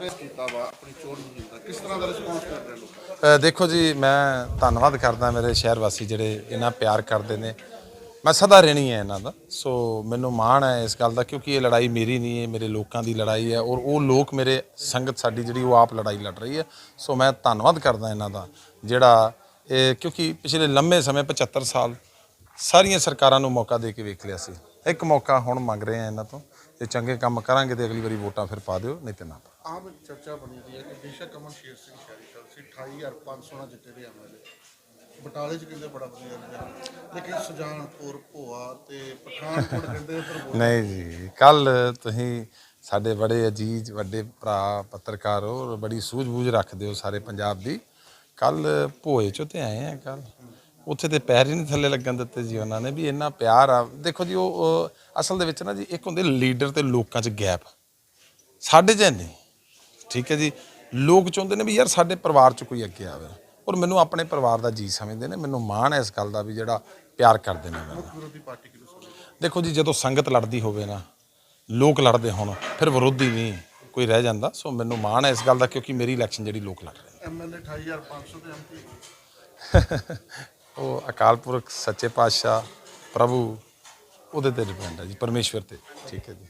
Face ਕੀਤਾ ਵਾ, ਆਪਣੀ ਚੋਣ ਮੁਹਿੰਮ ਦਾ। ਕਿਸ ਤਰ੍ਹਾਂ ਦਾ ਰਿਸਪੌਂਸ ਮਿਲ ਰਿਹਾ ਲੋਕਾਂ? ਦੇਖੋ ਜੀ, ਮੈਂ ਧੰਨਵਾਦ ਕਰਦਾ ਮੇਰੇ ਸ਼ਹਿਰ ਵਾਸੀ ਜਿਹੜੇ ਇਹਨਾਂ ਪਿਆਰ ਕਰਦੇ ਨੇ। ਮੈਂ ਸਦਾ ਰਹਿਣੀ ਹੈ ਇਹਨਾਂ ਦਾ। ਸੋ ਮੈਨੂੰ ਮਾਣ ਹੈ ਇਸ ਗੱਲ ਦਾ, ਕਿਉਂਕਿ ਇਹ ਲੜਾਈ ਮੇਰੀ ਨਹੀਂ ਹੈ, ਮੇਰੇ ਲੋਕਾਂ ਦੀ ਲੜਾਈ ਹੈ ਔਰ ਉਹ ਲੋਕ ਮੇਰੇ ਸੰਗਤ ਸਾਡੀ ਜਿਹੜੀ, ਉਹ ਆਪ ਲੜਾਈ ਲੜ ਰਹੀ ਹੈ। ਸੋ ਮੈਂ ਧੰਨਵਾਦ ਕਰਦਾ ਇਹਨਾਂ ਦਾ ਜਿਹੜਾ ਇਹ, ਕਿਉਂਕਿ ਪਿਛਲੇ ਲੰਮੇ ਸਮੇਂ 75 ਸਾਲ ਸਾਰੀਆਂ ਸਰਕਾਰਾਂ ਨੂੰ ਮੌਕਾ ਦੇ ਕੇ ਵੇਖ ਲਿਆ ਸੀ। ਇੱਕ ਮੌਕਾ ਹੁਣ ਮੰਗ ਰਹੇ ਆ ਇਹਨਾਂ ਤੋਂ ਜੇ ਚੰਗੇ ਕੰਮ ਕਰਾਂਗੇ ਤੇ ਅਗਲੀ ਵਾਰੀ ਵੋਟਾਂ ਫਿਰ ਪਾ ਦਿਓ ਨਹੀਂ ਤੇ ਨਾ। ਆਮ ਚਰਚਾ ਬਣੀ ਦੀ ਹੈ ਕਿ ਬੇਸ਼ੱਕ ਅਮਨ ਸ਼ੇਰ ਸਿੰਘ ਸ਼ਹਿਰੀ ਸਾਹਿਬ ਸੀ 28500 ਨਾਲ ਜਿੱਤੇ ਦੇ ਐਮਐਲਏ ਬਟਾਲੇ ਚ ਕਹਿੰਦੇ ਬੜਾ ਵਧੀਆ ਰਿਹਾ। ਲੇਕਿਨ ਸੁਜਾਨਪੁਰ ਭੋਆ ਤੇ ਪਠਾਨਕੋਟ ਕਹਿੰਦੇ ਨਹੀਂ ਜੀ ਕੱਲ ਤੁਸੀਂ ਸਾਡੇ ਬੜੇ ਅਜੀਜ਼ ਵੱਡੇ ਭਰਾ ਪੱਤਰਕਾਰ ਹੋ ਬੜੀ ਸੂਝ-ਬੂਝ ਰੱਖਦੇ ਹੋ ਸਾਰੇ ਪੰਜਾਬ ਦੀ। ਕੱਲ ਭੋਏ ਚੋਂ ਤੇ ਆਏ ਆ ਕੱਲ ਉੱਥੇ ਤੇ ਪੈਰ ਹੀ ਨਹੀਂ ਥੱਲੇ ਲੱਗਣ ਦਿੱਤੇ ਜੀ ਉਹਨਾਂ ਨੇ ਵੀ ਇੰਨਾ ਪਿਆਰ ਆ। ਦੇਖੋ ਜੀ ਉਹ ਅਸਲ ਦੇ ਵਿੱਚ ਨਾ ਜੀ ਇੱਕ ਹੁੰਦੇ ਲੀਡਰ ਤੇ ਲੋਕਾਂ 'ਚ ਗੈਪ। ਸਾਡੇ 'ਚ ਨਹੀਂ। ਠੀਕ ਹੈ ਜੀ? ਲੋਕ ਚਾਹੁੰਦੇ ਨੇ ਵੀ ਯਾਰ ਸਾਡੇ ਪਰਿਵਾਰ 'ਚ ਕੋਈ ਅੱਗੇ ਆਵੇ। ਔਰ ਮੈਨੂੰ ਆਪਣੇ ਪਰਿਵਾਰ ਦਾ ਜੀ ਸਮਝਦੇ ਨੇ। ਮੈਨੂੰ ਮਾਣ ਹੈ ਇਸ ਗੱਲ ਦਾ ਵੀ ਜਿਹੜਾ ਪਿਆਰ ਕਰਦੇ ਨੇ ਮੈਨੂੰ। ਦੇਖੋ ਜੀ ਜਦੋਂ ਸੰਗਤ ਲੜਦੀ ਹੋਵੇ ਨਾ ਲੋਕ ਲੜਦੇ ਹੋਣ ਫਿਰ ਵਿਰੋਧੀ ਨਹੀਂ ਕੋਈ ਰਹਿ ਜਾਂਦਾ। ਸੋ ਮੈਨੂੰ ਮਾਣ ਹੈ ਇਸ ਗੱਲ ਦਾ ਕਿਉਂਕਿ ਮੇਰੀ ਇਲੈਕਸ਼ਨ ਜਿਹੜੀ ਲੋਕ ਲੜ ਰਹੇ ਐਮਐਲਏ 28500 ਤੇ ਐਮਪੀ ਉਹ ਅਕਾਲ ਪੁਰਖ ਸੱਚੇ ਪਾਤਸ਼ਾਹ ਪ੍ਰਭੂ ਉਹਦੇ ਤੇ ਡਿਪੈਂਡ ਹੈ ਜੀ ਪਰਮੇਸ਼ਵਰ ਤੇ। ਠੀਕ ਹੈ ਜੀ।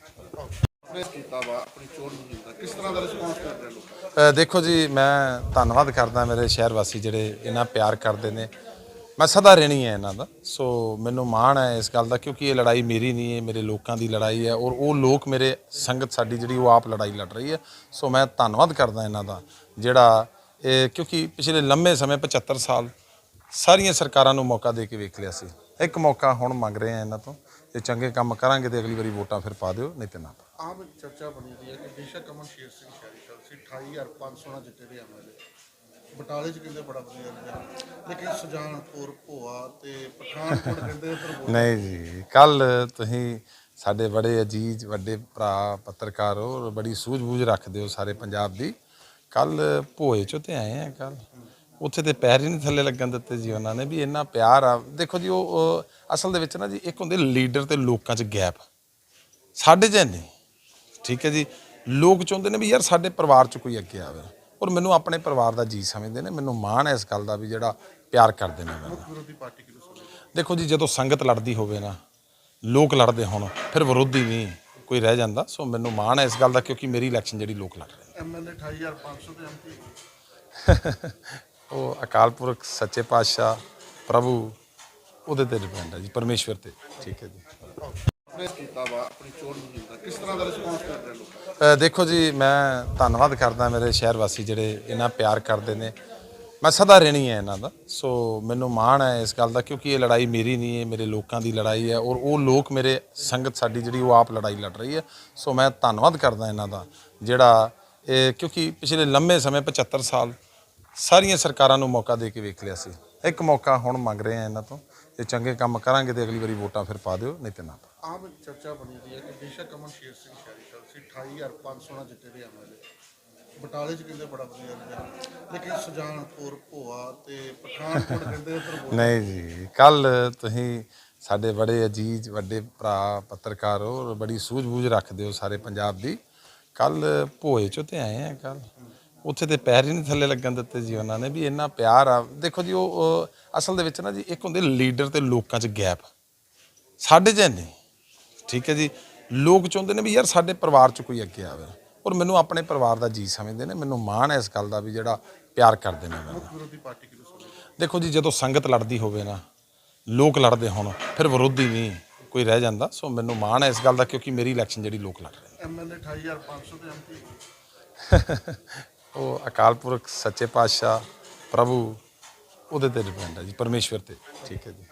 ਫੇਸ ਕੀਤਾ ਵਾ ਆਪਣੀ ਚੋਣ ਮੁਹਿੰਮ ਦਾ ਕਿਸ ਤਰ੍ਹਾਂ ਦਾ ਰਿਸਪੌਂਸ ਮਿਲ ਰਿਹਾ ਲੋਕਾਂ? ਦਾ ਅ, ਦੇਖੋ ਜੀ ਮੈਂ ਧੰਨਵਾਦ ਕਰਦਾ ਮੇਰੇ ਸ਼ਹਿਰ ਵਾਸੀ ਜਿਹੜੇ ਇਹਨਾਂ ਪਿਆਰ ਕਰਦੇ ਨੇ। ਮੈਂ ਸਦਾ ਰਹਿਣੀ ਹੈ ਇਹਨਾਂ ਦਾ। ਸੋ ਮੈਨੂੰ ਮਾਣ ਹੈ ਇਸ ਗੱਲ ਦਾ ਕਿਉਂਕਿ ਇਹ ਲੜਾਈ ਮੇਰੀ ਨਹੀਂ ਹੈ ਮੇਰੇ ਲੋਕਾਂ ਦੀ ਲੜਾਈ ਹੈ ਔਰ ਉਹ ਲੋਕ ਮੇਰੇ ਸੰਗਤ ਸਾਡੀ ਜਿਹੜੀ ਉਹ ਆਪ ਲੜਾਈ ਲੜ ਰਹੀ ਹੈ। ਸੋ ਮੈਂ ਧੰਨਵਾਦ ਕਰਦਾ ਇਹਨਾਂ ਦਾ ਜਿਹੜਾ ਇਹ ਕਿਉਂਕਿ ਪਿਛਲੇ ਲੰਮੇ ਸਮੇਂ 75 ਸਾਲ ਸਾਰੀਆਂ ਸਰਕਾਰਾਂ ਨੂੰ ਮੌਕਾ ਦੇ ਕੇ ਵੇਖ ਲਿਆ ਸੀ। ਇੱਕ ਮੌਕਾ ਹੁਣ ਮੰਗ ਰਹੇ ਆ ਇਹਨਾਂ ਤੋਂ। ਜੇ ਚੰਗੇ ਕੰਮ ਕਰਾਂਗੇ ਤੇ ਅਗਲੀ ਵਾਰੀ ਵੋਟਾਂ ਫਿਰ ਪਾ ਦਿਓ ਨਹੀਂ ਤੇ ਨਾ। ਆਮ ਇੱਕ ਚਰਚਾ ਬਣੀ ਦੀ ਹੈ ਕਿ ਬੇਸ਼ੱਕ ਅਮਨ ਸ਼ੇਰ ਸਿੰਘ ਸ਼ਹਿਰੀ ਸਾਹਿਬ ਸੀ 28500 ਨਾਲ ਜਿੱਤੇ ਦੇ ਐਮਐਲਏ ਬਟਾਲੇ ਚ ਕਹਿੰਦੇ ਬੜਾ ਵਧੀਆ ਰਿਹਾ ਲੇਕਿਨ ਸੁਜਾਨਪੁਰ ਭੋਆ ਤੇ ਪਠਾਨਕੋਟ ਕਹਿੰਦੇ ਇੱਧਰ ਨਹੀਂ ਜੀ ਕੱਲ ਤੁਸੀਂ ਸਾਡੇ ਬੜੇ ਅਜੀਜ਼ ਵੱਡੇ ਭਰਾ ਪੱਤਰਕਾਰ ਹੋ ਔਰ ਬੜੀ ਸੂਝ-ਬੂਝ ਰੱਖਦੇ ਹੋ ਸਾਰੇ ਪੰਜਾਬ ਦੀ। ਕੱਲ ਭੋਏ ਚੋਂ ਤੇ ਆਏ ਆ ਕੱਲ। ਉੱਥੇ ਤੇ ਪੈਰ ਹੀ ਨਹੀਂ ਥੱਲੇ ਲੱਗਣ ਦਿੱਤੇ ਜੀ ਉਹਨਾਂ ਨੇ ਵੀ ਇੰਨਾ ਪਿਆਰ ਆ। ਦੇਖੋ ਜੀ ਉਹ ਅਸਲ ਦੇ ਵਿੱਚ ਨਾ ਜੀ ਇੱਕ ਹੁੰਦੇ ਲੀਡਰ ਤੇ ਲੋਕਾਂ 'ਚ ਗੈਪ। ਸਾਡੇ 'ਚ ਨਹੀਂ। ਠੀਕ ਹੈ ਜੀ ਲੋਕ ਚਾਹੁੰਦੇ ਨੇ ਵੀ ਯਾਰ ਸਾਡੇ ਪਰਿਵਾਰ 'ਚ ਕੋਈ ਅੱਗੇ ਆਵੇ। ਔਰ ਮੈਨੂੰ ਆਪਣੇ ਪਰਿਵਾਰ ਦਾ ਜੀ ਸਮਝਦੇ ਨੇ ਮੈਨੂੰ ਮਾਣ ਹੈ ਇਸ ਗੱਲ ਦਾ ਵੀ ਜਿਹੜਾ ਪਿਆਰ ਕਰਦੇ ਨੇ ਮੈਨੂੰ ਮੁੱਖ ਵਿਰੋਧੀ ਪਾਰਟੀ ਕਿਹਨੂੰ ਸਮਝਦੇ ਦੇਖੋ ਜੀ ਜਦੋਂ ਸੰਗਤ ਲੜਦੀ ਹੋਵੇ ਨਾ ਲੋਕ ਲੜਦੇ ਹੋਣ ਫਿਰ ਵਿਰੋਧੀ ਨਹੀਂ ਕੋਈ ਰਹਿ ਜਾਂਦਾ। ਸੋ ਮੈਨੂੰ ਮਾਣ ਹੈ ਇਸ ਗੱਲ ਦਾ ਕਿਉਂਕਿ ਮੇਰੀ ਇਲੈਕਸ਼ਨ ਜਿਹੜੀ ਲੋਕ ਲੜ ਰਹੇ ਐਮਐਲਏ 28500 ਤੇ ਐਮਪੀ ਉਹ ਅਕਾਲ ਪੁਰਖ, ਸੱਚੇ ਪਾਤਸ਼ਾਹ, ਪ੍ਰਭੂ, ਉਹਦੇ ਤੇ ਡਿਪੈਂਡ ਹੈ ਜੀ, ਪਰਮੇਸ਼ਵਰ ਤੇ। ਠੀਕ ਹੈ ਜੀ। ਦੇਖੋ ਜੀ, ਮੈਂ ਧੰਨਵਾਦ ਕਰਦਾ ਮੇਰੇ ਸ਼ਹਿਰ ਵਾਸੀ ਜਿਹੜੇ ਇਹਨਾਂ ਪਿਆਰ ਕਰਦੇ ਨੇ। ਮੈਂ ਸਦਾ ਰਹਿਣੀ ਹੈ ਇਹਨਾਂ ਦਾ। ਸੋ ਮੈਨੂੰ ਮਾਣ ਹੈ ਇਸ ਗੱਲ ਦਾ, ਕਿਉਂਕਿ ਇਹ ਲੜਾਈ ਮੇਰੀ ਨਹੀਂ ਹੈ, ਮੇਰੇ ਲੋਕਾਂ ਦੀ ਲੜਾਈ ਹੈ ਔਰ ਉਹ ਲੋਕ ਮੇਰੇ ਸੰਗਤ ਸਾਡੀ ਜਿਹੜੀ, ਉਹ ਆਪ ਲੜਾਈ ਲੜ ਰਹੀ ਹੈ। ਸੋ ਮੈਂ ਧੰਨਵਾਦ ਕਰਦਾ ਇਹਨਾਂ ਦਾ ਜਿਹੜਾ ਇਹ, ਕਿਉਂਕਿ ਪਿਛਲੇ ਲੰਮੇ ਸਮੇਂ 75 ਸਾਲ ਸਾਰੀਆਂ ਸਰਕਾਰਾਂ ਨੂੰ ਮੌਕਾ ਦੇ ਕੇ ਵੇਖ ਲਿਆ ਸੀ। ਇੱਕ ਮੌਕਾ ਹੁਣ ਮੰਗ ਰਹੇ ਆ ਇਹਨਾਂ ਤੋਂ ਜੇ ਚੰਗੇ ਕੰਮ ਕਰਾਂਗੇ ਤੇ ਅਗਲੀ ਵਾਰੀ ਵੋਟਾਂ ਫਿਰ ਪਾ ਦਿਓ ਨਹੀਂ ਤੇ ਨਾ। ਆਮ ਚਰਚਾ ਬਣੀ ਦੀ ਹੈ ਕਿ ਬੇਸ਼ੱਕ ਅਮਨ ਸ਼ੇਰ ਸਿੰਘ ਸ਼ਹਿਰੀ ਸਾਹਿਬ ਸੀ 28500 ਨਾਲ ਜਿੱਤੇ ਦੇ ਐਮਐਲਏ ਬਟਾਲੇ ਚ ਕਹਿੰਦੇ ਬੜਾ ਵਧੀਆ ਰਿਹਾ। ਲੇਕਿਨ ਸੁਜਾਨਪੁਰ ਭੋਆ ਤੇ ਪਠਾਨਕੋਟ ਕਹਿੰਦੇ ਨਹੀਂ ਜੀ ਕੱਲ ਤੁਸੀਂ ਸਾਡੇ ਬੜੇ ਅਜੀਜ਼ ਵੱਡੇ ਭਰਾ ਪੱਤਰਕਾਰ ਹੋ ਬੜੀ ਸੂਝ-ਬੂਝ ਰੱਖਦੇ ਹੋ ਸਾਰੇ ਪੰਜਾਬ ਦੀ। ਕੱਲ ਭੋਏ ਚੋਂ ਤੇ ਆਏ ਆ ਕੱਲ। ਉੱਥੇ ਤੇ ਪੈਰ ਹੀ ਨਹੀਂ ਥੱਲੇ ਲੱਗਣ ਦਿੱਤੇ ਜੀ ਉਹਨਾਂ ਨੇ ਵੀ ਇੰਨਾ ਪਿਆਰ ਆ। ਦੇਖੋ ਜੀ ਉਹ ਅਸਲ ਦੇ ਵਿੱਚ ਨਾ ਜੀ ਇੱਕ ਹੁੰਦੇ ਲੀਡਰ ਤੇ ਲੋਕਾਂ 'ਚ ਗੈਪ। ਸਾਡੇ 'ਚ ਨਹੀਂ। ਠੀਕ ਹੈ ਜੀ? ਲੋਕ ਚਾਹੁੰਦੇ ਨੇ ਵੀ ਯਾਰ ਸਾਡੇ ਪਰਿਵਾਰ 'ਚ ਕੋਈ ਅੱਗੇ ਆਵੇ। ਔਰ ਮੈਨੂੰ ਆਪਣੇ ਪਰਿਵਾਰ ਦਾ ਜੀ ਸਮਝਦੇ ਨੇ ਮੈਨੂੰ ਮਾਣ ਹੈ ਇਸ ਗੱਲ ਦਾ ਵੀ ਜਿਹੜਾ ਪਿਆਰ ਕਰਦੇ ਨੇ ਮੈਨੂੰ। ਦੇਖੋ ਜੀ ਜਦੋਂ ਸੰਗਤ ਲੜਦੀ ਹੋਵੇ ਨਾ ਲੋਕ ਲੜਦੇ ਹੋਣ ਫਿਰ ਵਿਰੋਧੀ ਨਹੀਂ ਕੋਈ ਰਹਿ ਜਾਂਦਾ। ਸੋ ਮੈਨੂੰ ਮਾਣ ਹੈ ਇਸ ਗੱਲ ਦਾ ਕਿਉਂਕਿ ਮੇਰੀ ਇਲੈਕਸ਼ਨ ਜਿਹੜੀ ਲੋਕ ਲੜ ਰਹੇ ਐਮਐਲਏ 28500 ਤੇ ਐਮਪੀ ਉਹ ਅਕਾਲ ਪੁਰਖ, ਸੱਚੇ ਪਾਤਸ਼ਾਹ, ਪ੍ਰਭੂ, ਉਹਦੇ ਤੇ ਡਿਪੈਂਡ ਹੈ ਜੀ, ਪਰਮੇਸ਼ਵਰ ਤੇ। ਠੀਕ ਹੈ ਜੀ।